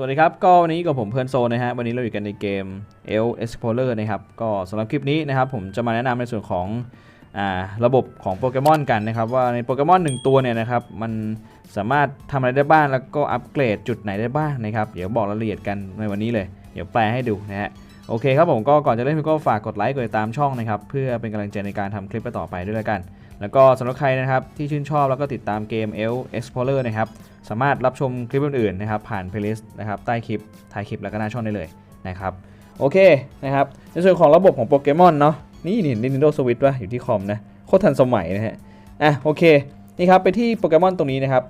สวัสดีครับ ก็วันนี้กับผมเพื่อนโซนะฮะ วันนี้เราอยู่กันในเกม e l Explorer นะครับ ก็สำหรับคลิปนี้นะครับ ผมจะมาแนะนำในส่วนของอ่าระบบของโปเกมอนกันนะครับ ว่าในโปเกมอนหนึ่งตัวเนี่ยนะครับ มันสามารถทำอะไรได้บ้าง แล้วก็อัปเกรดจุดไหนได้บ้างนะครับ เดี๋ยวบอกรายละเอียดกันในวันนี้เลย เดี๋ยวแปลให้ดูนะฮะ โอเคครับผมก็ก่อนจะเล่นก็ฝากกดไลค์ กดติดตามช่องนะครับ เพื่อเป็นกำลังใจในการทำคลิปต่อไปด้วยแล้วกัน แล้วก็สำหรับใครนะครับที่ชื่นชอบแล้วก็ติดตามเกม e l Explorer นะครับสามารถรับชมคลิปอื่นๆนะครับผ่าน playlist นะครับใต้คลิปท้ายคลิปแล้วก็หน้าช่องได้เลยนะครับโอเคนะครับในส่วนของระบบของโปเกมอนเนาะนี่นี่ Nintendo Switch ว่ะอยู่ที่คอมนะโคตรทันสมัยนะฮะอะโอเคนี่ครับไปที่โปเกมอนตรงนี้นะครับ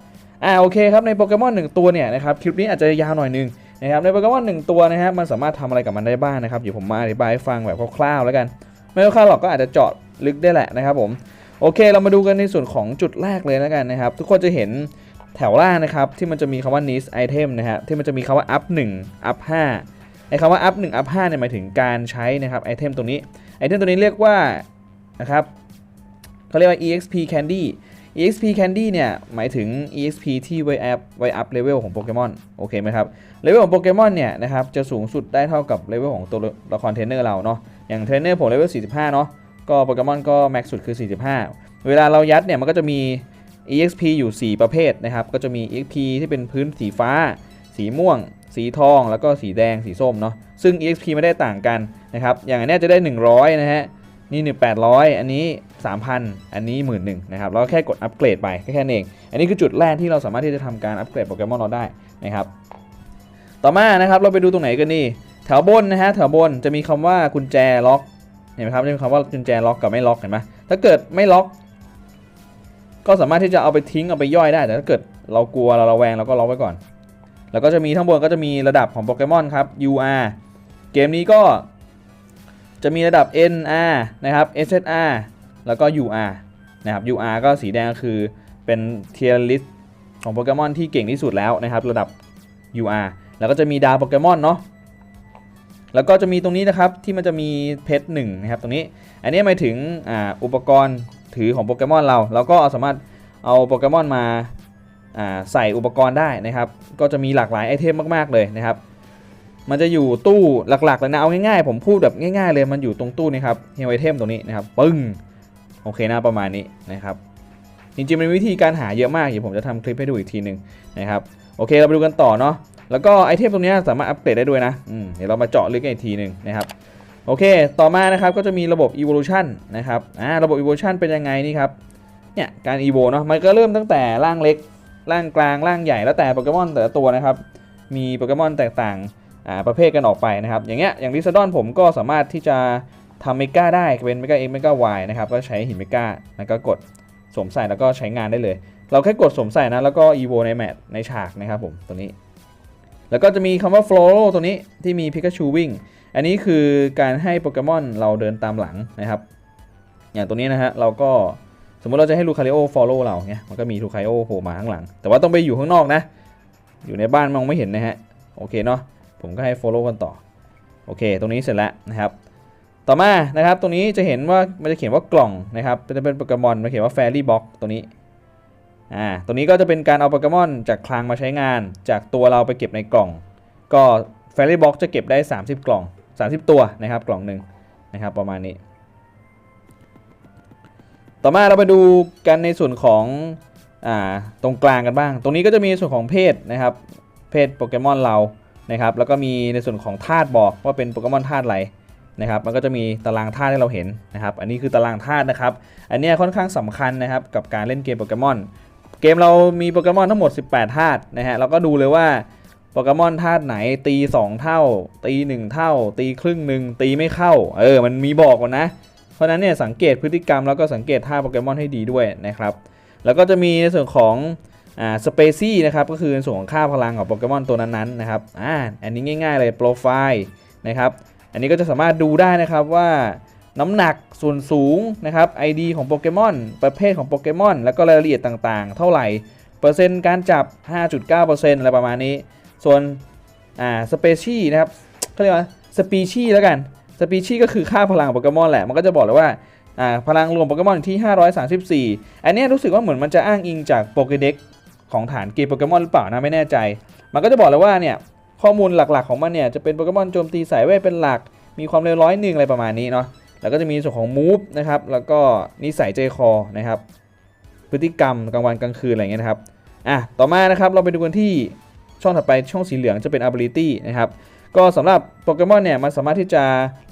อะโอเคครับในโปเกมอนหนึ่งตัวเนี่ยนะครับคลิปนี้อาจจะยาวหน่อยนึงนะครับในโปเกมอนหนึ่งตัวนะฮะมันสามารถทำอะไรกับมันได้บ้างนะครับเดี๋ยวผมมาอธิบายให้ฟังแบบคร่าวๆแล้วกัน ไม่คร่าวๆหรอกก็อาจจะเจาะลึกได้แหละนะครับผม โอเค เรามาดูกันในส่วนของจุดแรกเลยแล้วกันนะครับ ทุกคนจะเห็นแถวล่างนะครับ ที่มันจะมีคำว่า niche item นะฮะที่มันจะมีคำว่า up 1 up 5ไอ้คำว่า up 1 up 5เนี่ยหมายถึงการใช้นะครับไอเทมตรงนี้ไอเทมตัวนี้เรียกว่านะครับเขาเรียกว่า exp candy exp candy เนี่ยหมายถึง exp ที่ไว้ up ไว้ up level ของโปเกมอนโอเคไหมครับเลเวลของโปเกมอนเนี่ยนะครับจะสูงสุดได้เท่ากับเลเวลของตัวละครเทรนเนอร์เราเนาะอย่างเทรนเนอร์ผมเลเวล45 เนาะ ก็โปเกมอนก็แม็กสุดคือ 45 เวลาเรายัดเนี่ยมันก็จะมี EXP อยู่ 4 ประเภทนะครับ ก็จะมี EXP ที่เป็นพื้นสีฟ้า สีม่วง สีทอง แล้วก็สีแดง สีส้มเนาะ ซึ่ง EXP ไม่ได้ต่างกันนะครับ อย่างอันนี้จะได้ 100 นะฮะ นี่ 1,800 อันนี้ 3,000 อันนี้11,000นะครับ แล้วก็แค่กดอัปเกรดไปแค่แค่นั้นเอง อันนี้คือจุดแรกที่เราสามารถที่จะทำการอัปเกรดโปเกมอนเราได้นะครับ ต่อมานะครับเราไปดูตรงไหนกันนี่แถวบนนะฮะ แถวบนจะมีคำว่ากุญแจล็อก เห็นไหมครับจะมีคำว่ากุญแจล็อกกับไม่ล็อกเห็นไหมถ้าเกิดไม่ล็อก ก็สามารถที่จะเอาไปทิ้งเอาไปย่อยได้ แต่ถ้าเกิดเรากลัวเราระแวงเราก็ล็อกไว้ก่อน แล้วก็จะมีทั้งบนก็จะมีระดับของโปเกมอนครับ UR เกมนี้ก็จะมีระดับ NR นะครับ SSR แล้วก็ UR นะครับ UR ก็สีแดงก็คือเป็นเทียร์ลิสของโปเกมอนที่เก่งที่สุดแล้วนะครับ ระดับ UR แล้วก็จะมีดาวโปเกมอนเนาะ แล้วก็จะมีตรงนี้นะครับที่มันจะมีเพชรหนึ่งนะครับตรงนี้ อันนี้หมายถึงอ่าอุปกรณ์ถือของโปเกมอนเรา เราก็สามารถเอาโปเกมอนมาอ่าใส่อุปกรณ์ได้นะครับ ก็จะมีหลากหลายไอเทมมากๆเลยนะครับ มันจะอยู่ตู้หลักๆเลยนะเอาง่ายๆ ผมพูดแบบง่ายๆเลยมันอยู่ตรงตู้นี้ครับเฮลไอเทมตรงนี้นะครับปึ้งโอเคนะประมาณนี้นะครับจริงๆมันมีวิธีการหาเยอะมากเดี๋ยวผมจะทำคลิปให้ดูอีกทีหนึ่งนะครับโอเคเราไปดูกันต่อเนาะ แล้วก็ไอเทมตรงนี้สามารถอัปเกรดได้ด้วยนะอืมเดี๋ยวเรามาเจาะลึกกันอีกทีหนึ่งนะครับโอเค ต่อมานะครับก็จะมีระบบ evolution นะครับอ่าระบบ evolution เป็นยังไงนี่ครับเนี่ยการ evo เนาะมันก็เริ่มตั้งแต่ร่างเล็กร่างกลางร่างใหญ่แล้วแต่โปเกมอนแต่ละตัวนะครับมีโปเกมอนแตกต่างอ่าประเภทกันออกไปนะครับ อย่างเงี้ยอย่างลิซาดอนผมก็สามารถที่จะทำเมกาได้เป็นเมกาเอ็กเมกาวายนะครับก็ใช้หินเมกาแล้วก็กดสวมใส่แล้วก็ใช้งานได้เลย เราแค่กดสวมใส่นะแล้วก็ evo ในแมทในฉากนะครับผมตัวนี้ แล้วก็จะมีคำว่า flow ตัวนี้ที่มีพิกาชูวิ่ง อันนี้คือการให้โปเกมอนเราเดินตามหลังนะครับ อย่างตัวนี้นะฮะเราก็สมมติเราจะให้ลูคาริโอ follow เราเนี่ยมันก็มีลูคาริโอโผล่มาข้างหลัง แต่ว่าต้องไปอยู่ข้างนอกนะ อยู่ในบ้านมองไม่เห็นนะฮะ โอเคเนาะ ผมก็ให้ follow กันต่อ โอเค ตรงนี้เสร็จแล้วนะครับ ต่อมานะครับ ตรงนี้จะเห็นว่ามันจะเขียนว่ากล่องนะครับ จะเป็นโปเกมอนมันเขียนว่า fairy box ตัวนี้ อ่าตรงนี้ก็จะเป็นการเอาโปเกมอนจากคลังมาใช้งาน จากตัวเราไปเก็บในกล่อง ก็ fairy box จะเก็บได้ 30 กล่อง 30 ตัวนะครับกล่องหนึ่งนะครับประมาณนี้ ต่อมาเราไปดูกันในส่วนของอ่าตรงกลางกันบ้าง ตรงนี้ก็จะมีส่วนของเพศนะครับ เพศโปเกมอนเรานะครับแล้วก็มีในส่วนของธาตุบอกว่าเป็นโปเกมอนธาตุอะไรนะครับมันก็จะมีตารางธาตุให้เราเห็นนะครับ อันนี้คือตารางธาตุนะครับ อันนี้ค่อนข้างสำคัญนะครับกับการเล่นเกมโปเกมอน เกมเรามีโปเกมอนทั้งหมด 18 ธาตุนะฮะเราก็ดูเลยว่าโปเกมอนธาตุไหนตี 2 เท่า ตี 1 เท่า ตีครึ่งหนึ่งตีไม่เข้า เออ มันมีบอกก่อนนะ เพราะนั้นเนี่ยสังเกตพฤติกรรมแล้วก็สังเกตท่าโปเกมอนให้ดีด้วยนะครับ แล้วก็จะมีในส่วนของอ่าสเปซี่นะครับก็คือในส่วนของค่าพลังของโปเกมอนตัวนั้นๆนะครับอ่าอันนี้ง่าย ๆ เลยโปรไฟล์นะครับ อันนี้ก็จะสามารถดูได้นะครับว่า น้ำหนักส่วนสูงนะครับ ID ของโปเกมอนประเภทของโปเกมอนแล้วก็รายละเอียดต่างๆ เท่าไหร่ เปอร์เซ็นต์การจับ 5.9%อะไรประมาณนี้ ส่วนอ่าสเปชีนะครับเขาเรียกว่าสปีชีแล้วกันสปีชีก็คือค่าพลังของโปเกมอนแหละ มันก็จะบอกเลยว่าอ่าพลังรวมโปเกมอนอยู่ที่ 534 อันนี้รู้สึกว่าเหมือนมันจะอ้างอิงจากโปเกเด็กของฐานเกมโปเกมอนหรือเปล่านะไม่แน่ใจ มันก็จะบอกเลยว่าเนี่ยข้อมูลหลักๆของมันเนี่ยจะเป็นโปเกมอนโจมตีสายเวทเป็นหลัก มีความเร็วร้อยหนึ่งอะไรประมาณนี้เนาะ แล้วก็จะมีส่วนของ move นะครับแล้วก็นิสัยใจคอนะครับพฤติกรรมกลางวันกลางคืนอะไรเงี้ยนะครับอะต่อมานะครับเราไปดูกันที่ช่องถัดไปช่องสีเหลืองจะเป็น ability นะครับก็สำหรับโปเกมอนเนี่ยมันสามารถที่จะ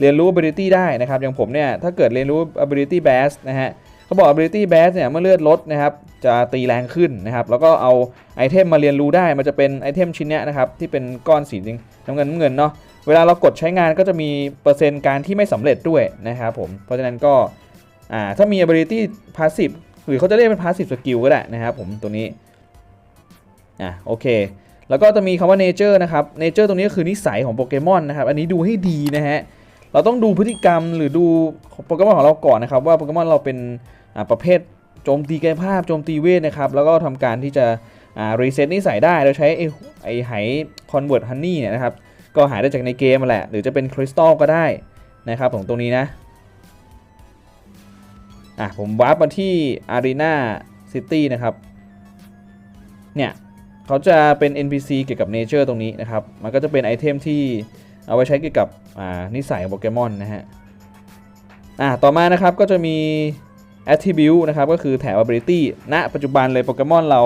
เรียนรู้ ability ได้นะครับอย่างผมเนี่ยถ้าเกิดเรียนรู้ ability bass นะฮะเขาบอก ability bass เนี่ยเมื่อเลือดลดนะครับจะตีแรงขึ้นนะครับแล้วก็เอาไอเทมมาเรียนรู้ได้มันจะเป็นไอเทมชิ้นเนี้ยนะครับที่เป็นก้อนสีน้ำเงินน้ำเงินเนาะ เวลาเรากดใช้งานก็จะมีเปอร์เซ็นต์การที่ไม่สำเร็จด้วยนะครับผม เพราะฉะนั้นก็ถ้ามี ability passive หรือเขาจะเรียกเป็น passive skill ก็ได้นะครับผมตัวนี้อะโอเค แล้วก็จะมีคำว่า nature นะครับ nature ตรงนี้ก็คือนิสัยของโปเกมอนนะครับ อันนี้ดูให้ดีนะฮะ เราต้องดูพฤติกรรมหรือดูโปเกมอนของเราก่อนนะครับ ว่าโปเกมอนเราเป็นประเภทโจมตีกายภาพโจมตีเวทนะครับ แล้วก็ทำการที่จะรีเซ็ตนิสัยได้โดยใช้ไอ้ไอ้ไหคอนเวิร์ตฮันนี่เนี่ยนะครับ ก็หาได้จากในเกมมาแหละ หรือจะเป็นคริสตัลก็ได้นะครับของตรงนี้นะอะผมวาร์ปมาที่ Arena City นะครับ เนี่ยเขาจะเป็น NPC เกี่ยวกับ Nature ตรงนี้นะครับ มันก็จะเป็นไอเทมที่เอาไว้ใช้เกี่ยวกับนิสัยของโปเกมอนนะฮะอะต่อมานะครับก็จะมี Attribute นะครับก็คือแถบ Ability ณปัจจุบันเลยโปเกมอนเรา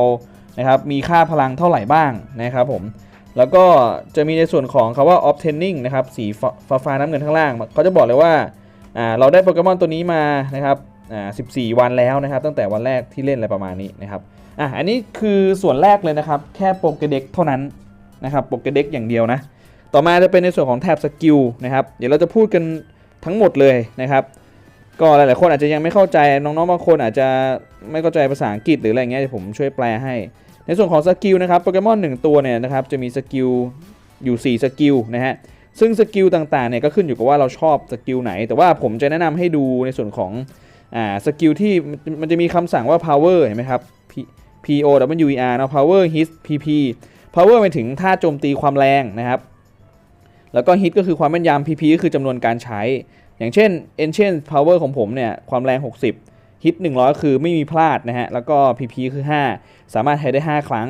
นะครับมีค่าพลังเท่าไหร่บ้างนะครับผม แล้วก็จะมีในส่วนของคาว่า obtaining นะครับสีฟ้าฟ้าน้ำเงินข้างล่างเขาจะบอกเลยว่าเราได้โปเกมอนตัวนี้มานะครับ14 วันแล้วนะครับตั้งแต่วันแรกที่เล่นอะไรประมาณนี้นะครับอะอันนี้คือส่วนแรกเลยนะครับแค่โปเกเด็กเท่านั้นนะครับโปเกเด็กอย่างเดียวนะต่อมาจะเป็นในส่วนของแท็บสกิลนะครับเดี๋ยวเราจะพูดกันทั้งหมดเลยนะครับก็หลายๆคนอาจจะยังไม่เข้าใจน้องๆบางคนอาจจะไม่เข้าใจภาษาอังกฤษหรืออะไรเงี้ยผมช่วยแปลให้ ในส่วนของสกิลนะครับโปเกมอน1ตัวเนี่ยนะครับจะมีสกิลอยู่ 4 สกิลนะฮะซึ่งสกิลต่างๆเนี่ยก็ขึ้นอยู่กับว่าเราชอบสกิลไหน แต่ว่าผมจะแนะนำให้ดูในส่วนของอ่าสกิลที่มันจะมีคำสั่งว่า power เห็นไหมครับ P O W E R เนาะ power hit P P power หมายถึงท่าโจมตีความแรงนะครับแล้วก็ hit ก็คือความแม่นยำ P P ก็คือจำนวนการใช้ อย่างเช่น ancient power ของผมเนี่ย ความแรง 60 hit 100 คือไม่มีพลาดนะฮะ แล้วก็ P P คือ 5 สามารถใช้ได้ 5 ครั้ง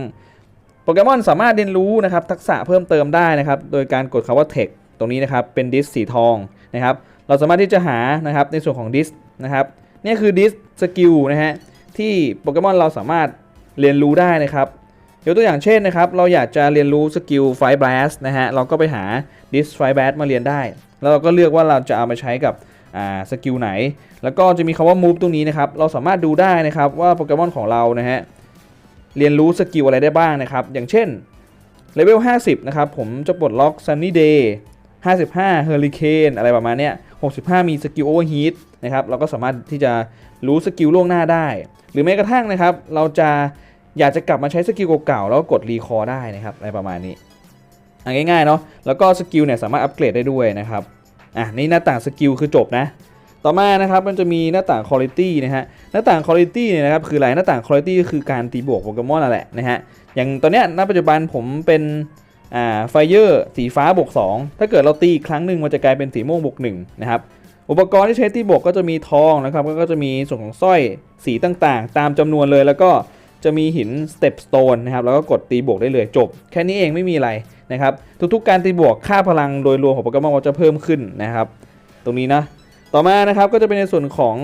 โปเกมอนสามารถเรียนรู้นะครับทักษะเพิ่มเติมได้นะครับ โดยการกดคำว่า text ตรงนี้นะครับ เป็นดิสสีทองนะครับ เราสามารถที่จะหานะครับในส่วนของดิสนะครับ นี่คือดิสสกิลนะฮะ ที่โปเกมอนเราสามารถเรียนรู้ได้นะครับยกตัวอย่างเช่นนะครับ เราอยากจะเรียนรู้สกิลไฟบลัสนะฮะ เราก็ไปหาดิสไฟบลัสมาเรียนได้ แล้วเราก็เลือกว่าเราจะเอามาใช้กับ สกิลไหน แล้วก็จะมีคำว่า move ตรงนี้นะครับ เราสามารถดูได้นะครับว่าโปเกมอนของเรานะฮะเรียนรู้สกิลอะไรได้บ้างนะครับ อย่างเช่นเลเวล 50 นะครับ ผมจะปลดล็อก Sunny Day 55 Hurricane อะไรประมาณเนี้ย65 มีสกิล Overheat นะครับ เราก็สามารถที่จะรู้สกิลล่วงหน้าได้ หรือแม้กระทั่งนะครับ เราจะอยากจะกลับมาใช้สกิลเก่าๆ แล้วกดรีคอร์ได้นะครับ อะไรประมาณนี้ง่ายๆเนาะ แล้วก็สกิลเนี่ยสามารถอัปเกรดได้ด้วยนะครับ อะนี่หน้าต่างสกิลคือจบนะ ต่อมานะครับมันจะมีหน้าต่าง Quality นะฮะหน้าต่าง Quality เนี่ยนะครับคืออะไรหน้าต่าง Quality ก็คือการตีบวกโปเกมอนนั่นแหละนะฮะอย่างตอนเนี้ยณปัจจุบันผมเป็นอ่าไฟเยอร์สีฟ้าบวก2ถ้าเกิดเราตีอีกครั้งหนึ่งมันจะกลายเป็นสีม่วงบวก1นะครับอุปกรณ์ที่ใช้ตีบวกก็จะมีทองนะครับก็จะมีส่วนของสร้อยสีต่างๆ ตามจำนวนเลยแล้วก็ จะมีหิน Step Stone นะครับแล้วก็กดตีบวกได้เลยจบ แค่นี้เองไม่มีอะไรนะครับทุกๆ การตีบวกค่าพลังโดยรวมของโปเกมอนจะเพิ่มขึ้นนะครับ ตรงนี้นะต่อมานะครับก็จะเป็นในส่วนของ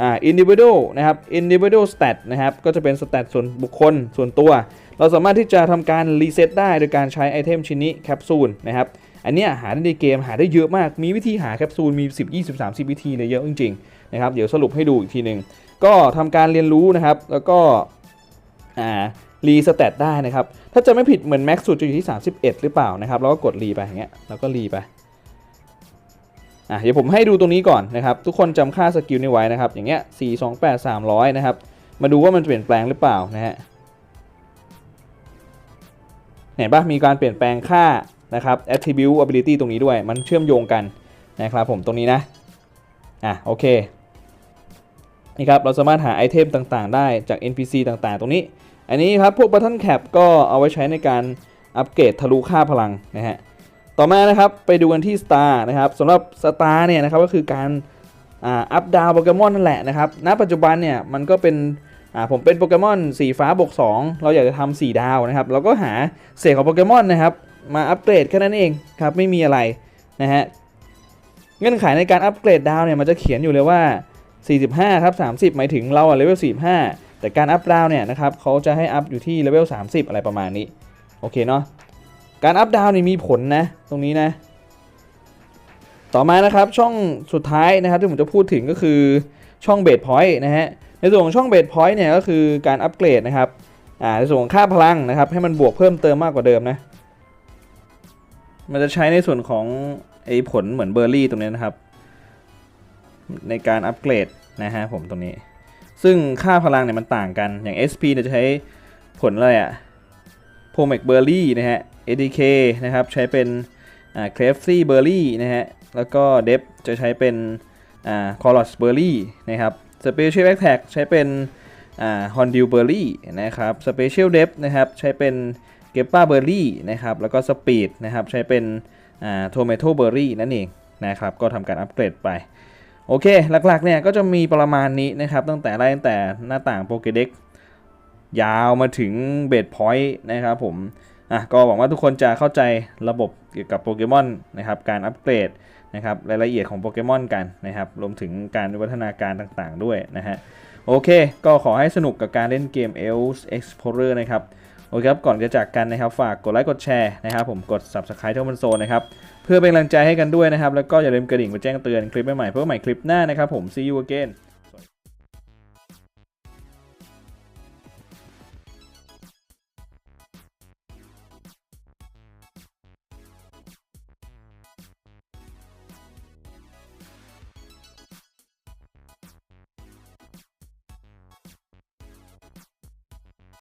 อ่า individual นะครับ individual stat นะครับก็จะเป็น stat ส่วนบุคคลส่วนตัว เราสามารถที่จะทำการรีเซ็ตได้โดยการใช้ไอเทมชิ้นนี้แคปซูลนะครับอันนี้หาได้ในเกมหาได้เยอะมาก มีวิธีหาแคปซูลมี 10 20 30 วิธีเลยเยอะจริงๆนะครับเดี๋ยวสรุปให้ดูอีกทีหนึ่งก็ทำการเรียนรู้นะครับ แล้วก็ อ่ารีสเตตได้นะครับ ถ้าจะไม่ผิดเหมือนแม็กซ์สุดจะอยู่ที่ 31 หรือเปล่านะครับ แล้วก็กดรีไปอย่างเงี้ย แล้วก็รีไป อะเดี๋ยวผมให้ดูตรงนี้ก่อนนะครับ ทุกคนจำค่าสกิลนี้ไว้นะครับ อย่างเงี้ย 4 2 8 300 นะครับ มาดูว่ามันเปลี่ยนแปลงหรือเปล่านะฮะ เห็นปะมีการเปลี่ยนแปลงค่านะครับ attribute ability ตรงนี้ด้วย มันเชื่อมโยงกันนะครับผมตรงนี้นะ อะโอเค นี่ครับเราสามารถหาไอเทมต่างๆ ได้จาก NPC ต่างๆ ตรงนี้ อันนี้ครับพวก button cap ก็เอาไว้ใช้ในการอัปเกรดทะลุค่าพลังนะฮะต่อมานะครับไปดูกันที่ Star นะครับสำหรับ Star เนี่ยนะครับก็คือการอ่าอัพดาวโปเกมอนนั่นแหละนะครับณปัจจุบันเนี่ยมันก็เป็นอ่าผมเป็นโปเกมอนสีฟ้าบวก2เราอยากจะทำ4ดาวนะครับเราก็หาเศษของโปเกมอนนะครับมาอัปเกรดแค่นั้นเองครับไม่มีอะไรนะฮะเงื่อนไขในการอัปเกรดดาวเนี่ยมันจะเขียนอยู่เลยว่า 45 ครับ 30 หมายถึงเราอะเลเวล 45 แต่การอัพดาวเนี่ยนะครับเขาจะให้อัพอยู่ที่เลเวล 30 อะไรประมาณนี้ โอเคเนาะ การอัพดาวนี่มีผลนะ ตรงนี้นะ ต่อมานะครับช่องสุดท้ายนะครับที่ผมจะพูดถึงก็คือช่องเบสพอยต์นะฮะ ในส่วนของช่องเบสพอยต์เนี่ยก็คือการอัปเกรดนะครับ อ่าในส่วนของค่าพลังนะครับ ให้มันบวกเพิ่มเติมมากกว่าเดิมนะ มันจะใช้ในส่วนของไอ้ผลเหมือนเบอร์รี่ตรงนี้นะครับ ในการอัปเกรดนะฮะผมตรงนี้ ซึ่งค่าพลังเนี่ยมันต่างกันอย่าง SP เนี่ยจะใช้ผลอะไรอะโพเมกเบอร์รี่นะฮะ ADK นะครับใช้เป็นอ่าเครฟซี่เบอร์รี่นะฮะแล้วก็เดฟจะใช้เป็นอ่าคอร์ลอสเบอร์รี่นะครับสเปเชียลแอคแท็กใช้เป็นอ่าฮอนดิวเบอร์รี่นะครับสเปเชียลเดฟนะครับใช้เป็นเกปป้าเบอร์รี่นะครับแล้วก็สปีดนะครับใช้เป็นอ่าโทเมโตเบอร์รี่นั่นเองนะครับก็ทำการอัปเกรดไป โอเค หลักๆเนี่ยก็จะมีประมาณนี้นะครับ ตั้งแต่ไล่ตั้งแต่หน้าต่างโปเกเด็กยาวมาถึงเบดพอยต์นะครับผมอะก็หวังว่าทุกคนจะเข้าใจระบบเกี่ยวกับโปเกมอนนะครับ การอัปเกรดนะครับรายละเอียดของโปเกมอนกันนะครับ รวมถึงการวิวัฒนาการต่างๆด้วยนะฮะ โอเค ก็ขอให้สนุกกับการเล่นเกม Elves Explorer นะครับ อเคครับ ก่อนจะจากกันนะครับ ฝากกดไลค์กดแชร์นะครับผมกด Subscribe เท่ามันโซนนะครับ เพื่อเป็นกำลังใจให้กันด้วยนะครับ แล้วก็อย่าลืมกระดิ่งมาแจ้งเตือนคลิปใหม่ๆเพื่อใหม่คลิปหน้านะครับผม see you again